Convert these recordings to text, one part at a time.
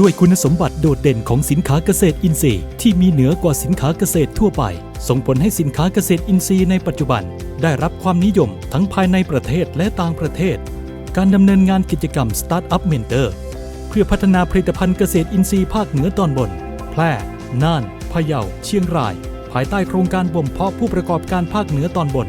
ด้วยคุณสมบัติโดดเด่นของสินค้าเกษตรอินทรีย์ที่มีเหนือกว่าสินค้าเกษตรทั่วไป ส่งผลให้สินค้าเกษตรอินทรีย์ในปัจจุบัน ได้รับความนิยมทั้งภายในประเทศและต่างประเทศ การดำเนินงานกิจกรรม Startup Mentor เพื่อพัฒนาผลิตภัณฑ์เกษตรอินทรีย์ภาคเหนือตอนบน แพร่ น่าน พะเยา เชียงราย ภายใต้โครงการบ่มเพาะผู้ประกอบการภาคเหนือตอนบน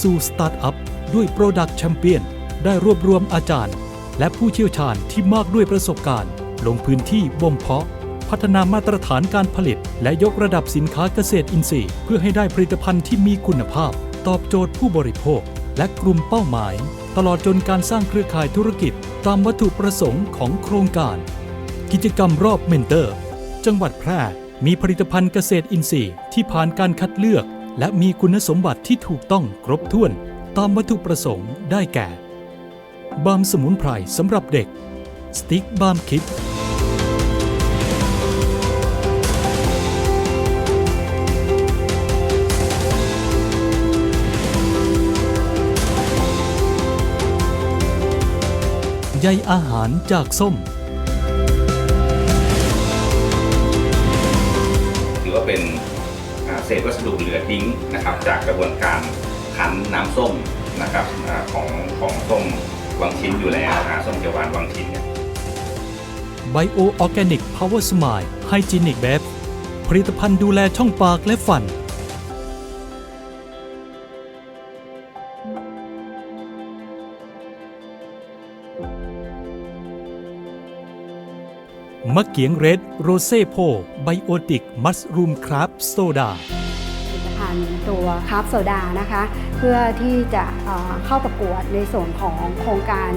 สู่สตาร์ทอัพด้วย Product Champion ได้รวบรวมอาจารย์ และผู้เชี่ยวชาญที่มากด้วยประสบการณ์ ลงพื้นที่บ่มเพาะ พัฒนามาตรฐานการผลิต และยกระดับสินค้าเกษตรอินทรีย์ เพื่อให้ได้ผลิตภัณฑ์ที่มีคุณภาพ ตอบโจทย์ผู้บริโภค และกลุ่มเป้าหมาย ตลอดจนการสร้างเครือข่ายธุรกิจ ตามวัตถุประสงค์ของโครงการ กิจกรรมรอบเมนเตอร์ จังหวัดแพร่มีผลิตภัณฑ์เกษตรอินทรีย์ ที่ผ่านการคัดเลือก และมีคุณสมบัติที่ถูกต้องครบถ้วน ตามวัตถุประสงค์ได้แก่บามสมุนไพรสำหรับเด็ก สติ๊กบาล์มคิด ใยอาหารจากส้ม ถือว่าเป็นอ่าเศษวัสดุเหลือทิ้งนะครับจากกระบวนการคั้นน้ำส้มนะครับอาของของส้มวังชิ้นอยู่แล้วนะส้มเขียวหวานวังชิ้นเนี่ย Bio Organic Power Smile Hygienic b e v ผลิตภัณฑ์ดูแลช่องปากและฟัน มะเกียงเรดโรเซ่โพไบโอติกมัสรูมคราฟโซดาผลิตภัณฑ์ตัวคาร์บโซดานะคะ เพื่อที่จะเอ่อเข้าประกวดในส่วนของโครงการ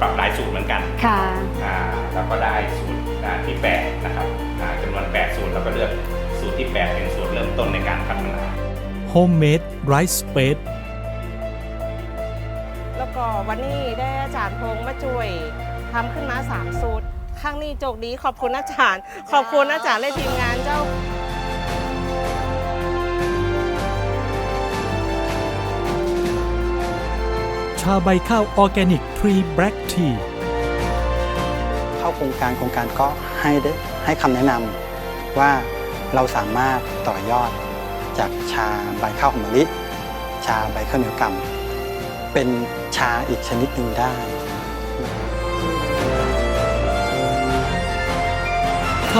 ปรับหลายสูตรเหมือนกัน ค่ะอ่าแล้วก็ได้สูตรอ่าที่ 8 นะครับอ่าจำนวน 8 สูตรแล้วก็เลือกสูตรที่ 8 เป็นสูตรเริ่มต้นในการพัฒนา Homemade Rice Space แล้วก็วันนี้ได้อาจารย์พงษ์มาช่วยทำขึ้นมา 3 สูตร ครั้งนี้โจกดีขอบคุณอาจารย์ ขอบคุณอาจารย์และทีมงานเจ้าชาใบข้าวออร์แกนิกทรีแบล็กทีเข้าโครงการโครงการก็ให้ได้ให้คำแนะนำว่าเราสามารถต่อยอดจากชาใบข้าวหอมมะลิ ชาใบข้าวเหนียวกำเป็นชาอีกชนิดหนึ่งได้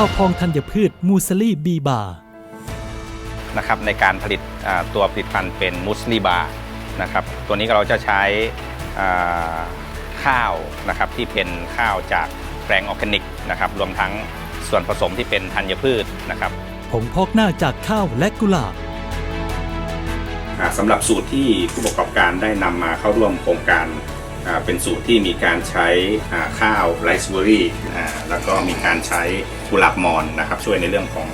ข้าวพองธัญพืชมูสลี่บีบานะครับในการผลิตอ่าตัวผลิตภัณฑ์เป็นมุสลีบาร์นะครับตัวนี้เราจะใช้อ่าข้าวนะครับที่เป็นข้าวจากแปลงออร์แกนิกนะครับรวมทั้งส่วนผสมที่เป็นธัญพืชนะครับผงพอกหน้าจากข้าวและกุหลาบอ่าสำหรับสูตรที่ผู้ประกอบการได้นำมาเข้าร่วมโครงการอ่า เป็นสูตรที่มีการใช้ข้าวไรซ์เบอรี่แล้วก็มีการใช้กุหลาบมอนนะครับช่วยในเรื่องของ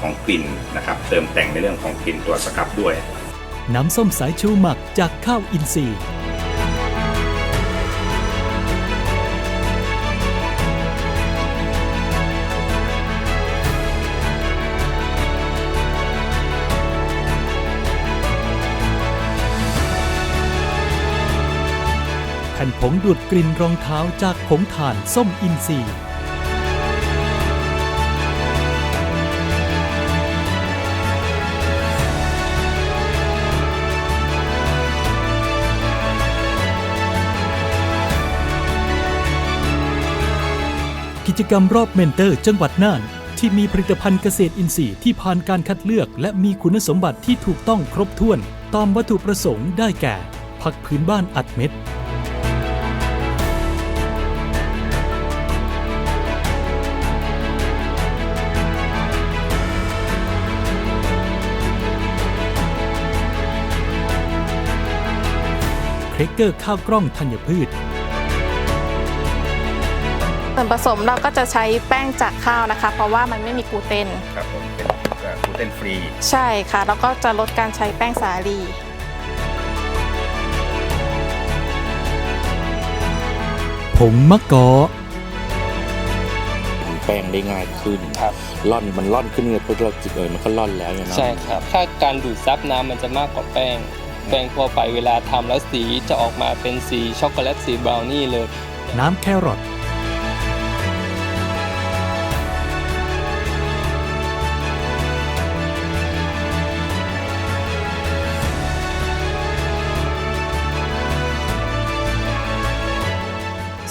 ของกลิ่นนะครับเติมแต่งในเรื่องของกลิ่นตัวสครับด้วย น้ำส้มสายชูหมักจากข้าวอินทรีย์ งดูดกลิ่นรองเท้าจากผงถ่านส้มอินทรีย์กิจกรรมรอบเมนเตอร์จังหวัดน่าน ที่มีผลิตภัณฑ์เกษตรอินทรีย์ที่ผ่านการคัดเลือก และมีคุณสมบัติที่ถูกต้องครบถ้วน ตามวัตถุประสงค์ได้แก่ ผักพื้นบ้านอัดเม็ด ครกเกอร์ข้าวกล้องธัญพืช ส่วนผสมเราก็จะใช้แป้งจากข้าวนะคะ เพราะว่ามันไม่มีกลูเตนครับผมเป็นกลูเตนฟรี ใช่ค่ะ แล้วก็จะลดการใช้แป้งสาลีผงมะกอแป้งได้ง่ายขึ้นครับร่อนมันร่อนขึ้นเลยเพราะเราจิบเอยมันก็ร่อนแล้วอย่างนั้นใช่ครับ ถ้าการดูดซับน้ำมันจะมากกว่าแป้ง แป้งทั่วไปเวลาทำแล้วสีจะออกมาเป็นสีช็อกโกแลตสีบราวนี่เลย น้ำแครอท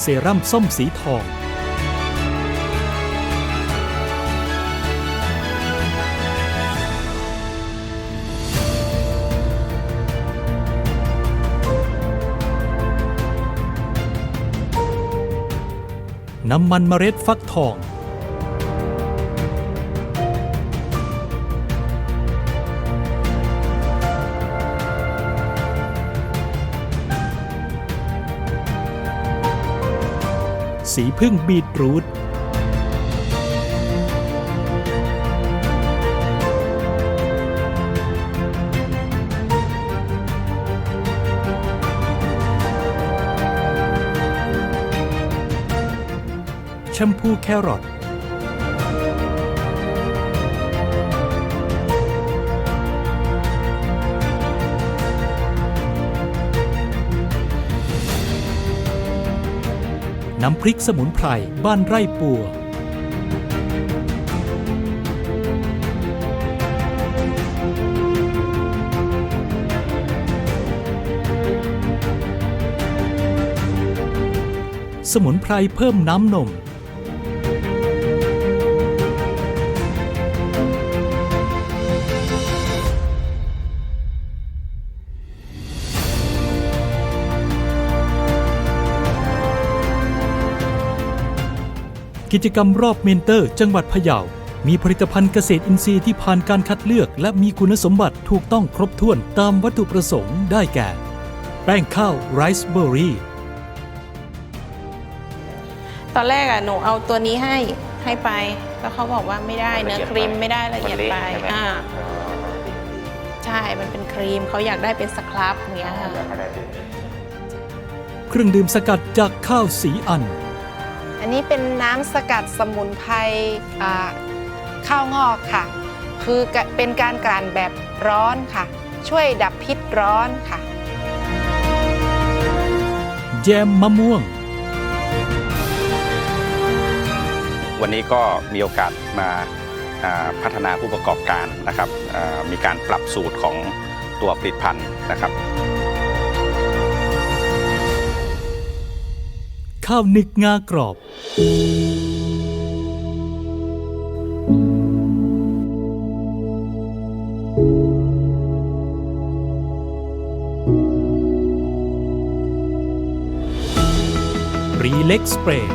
เซรั่มส้มสีทอง น้ำมันเมล็ดฟักทอง สีพึ่งบีทรูท มพูแครอทน้ำพริกสมุนไพรบ้านไร่ปัว สมุนไพรเพิ่มน้ำนม กิจกรรมรอบเมนเตอร์ จังหวัดพะเยา มีผลิตภัณฑ์เกษตรอินทรีย์ที่ผ่านการคัดเลือก และมีคุณสมบัติถูกต้องครบถ้วนตามวัตถุประสงค์ได้แก่ แป้งข้าวไรซ์เบอร์รี่ตอนแรกอะหนูเอาตัวนี้ให้ให้ไป แล้วเขาบอกว่าไม่ได้เนื้อครีมไม่ได้ละเอียดไปอ่าใช่ มันเป็นครีมเขาอยากได้เป็นสครับอย่างเงี้ยค่ะเครื่องดื่มสกัดจากข้าวสีอัน อันนี้เป็นน้ำสกัดสมุนไพรอ่าข้าวงอกค่ะ คือเป็นการกลั่นแบบร้อนค่ะ ช่วยดับพิษร้อนค่ะ แยมมะม่วง วันนี้ก็มีโอกาสมาอ่าพัฒนาผู้ประกอบการนะครับอ่ามีการปรับสูตรของตัวผลิตภัณฑ์นะครับ ข้าวนึกงากรอบ รีเล็กสเปรย์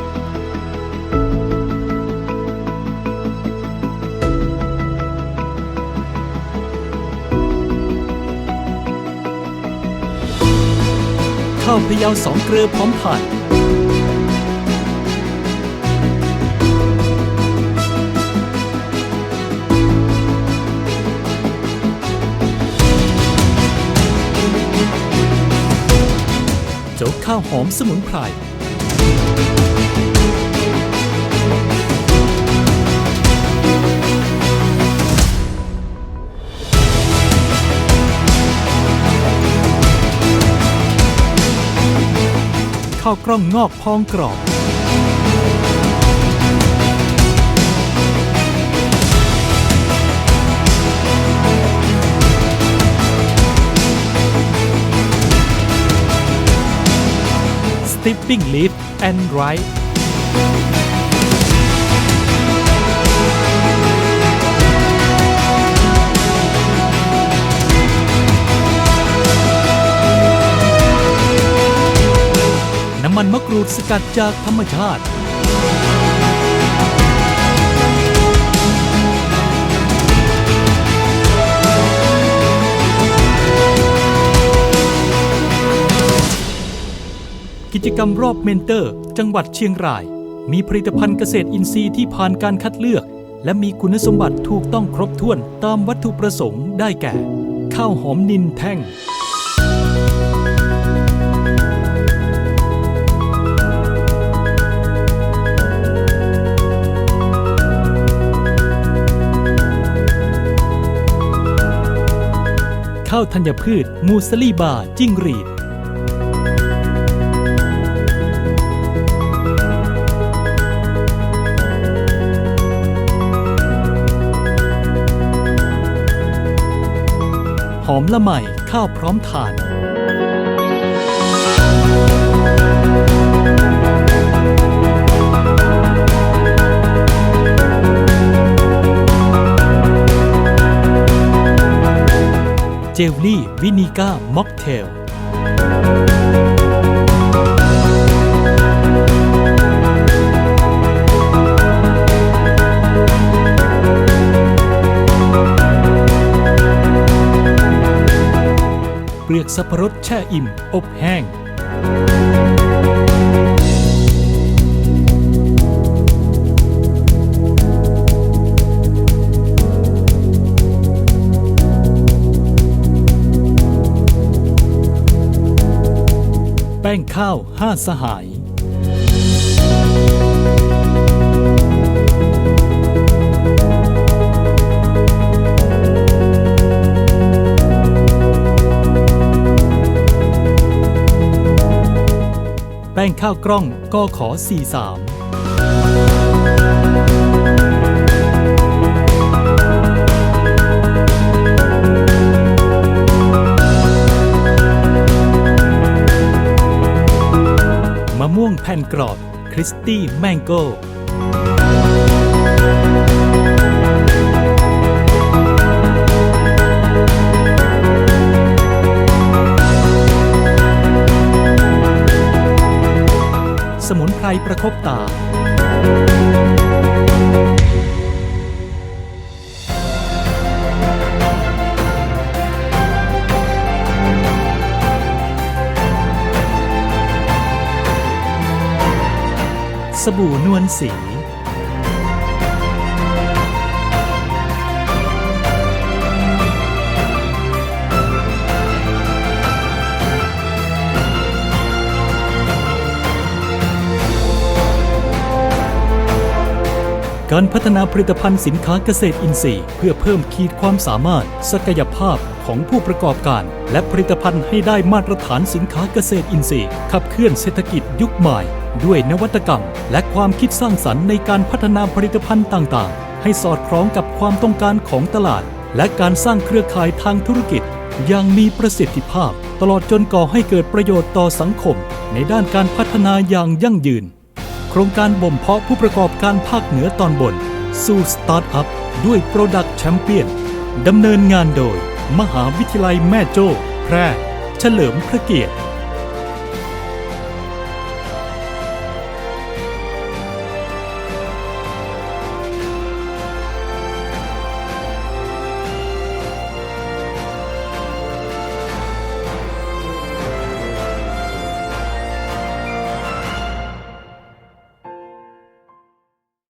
ข้าวพะเยาสองเกลือพร้อมผ่า โจ๊กข้าวหอมสมุนไพร ข้าวกล้องงอกพองกรอบ Tipping Leaf and Right น้ำมันมะกรูดสกัดจากธรรมชาติ กิจกรรมรอบเมนเตอร์ จังหวัดเชียงราย มีผลิตภัณฑ์เกษตรอินทรีย์ที่ผ่านการคัดเลือก และมีคุณสมบัติถูกต้องครบถ้วนตามวัตถุประสงค์ได้แก่ ข้าวหอมนินแท่ง ข้าวธัญพืช มูสลีบาร์จิ้งรีด อมละไมข้าวพร้อมทานเจลลี่วินิก้ามอกเทล ปลือกสับปะรดแช่อิ่ม อบแห้ง แป้งข้าวห้าสหาย ป้งข้าวกล้องก็ขอ 43มะม่วงแผ่นกรอบคริสตี้แมงโก้ สมุนไพรประคบตา สบู่นวลสี การพัฒนาผลิตภัณฑ์สินค้าเกษตรอินทรีย์ เพื่อเพิ่มขีดความสามารถ ศักยภาพของผู้ประกอบการ และผลิตภัณฑ์ให้ได้มาตรฐานสินค้าเกษตรอินทรีย์ ขับเคลื่อนเศรษฐกิจยุคใหม่ ด้วยนวัตกรรม และความคิดสร้างสรรค์ในการพัฒนาผลิตภัณฑ์ต่างๆ ให้สอดคล้องกับความต้องการของตลาด และการสร้างเครือข่ายทางธุรกิจ อย่างมีประสิทธิภาพ ตลอดจนก่อให้เกิดประโยชน์ต่อสังคม ในด้านการพัฒนาอย่างยั่งยืน โครงการบ่มเพาะผู้ประกอบการภาคเหนือตอนบน สู่สตาร์ทอัพด้วย Product Champion ดำเนินงานโดย มหาวิทยาลัยแม่โจ้ แพร่ เฉลิมพระเกียรติ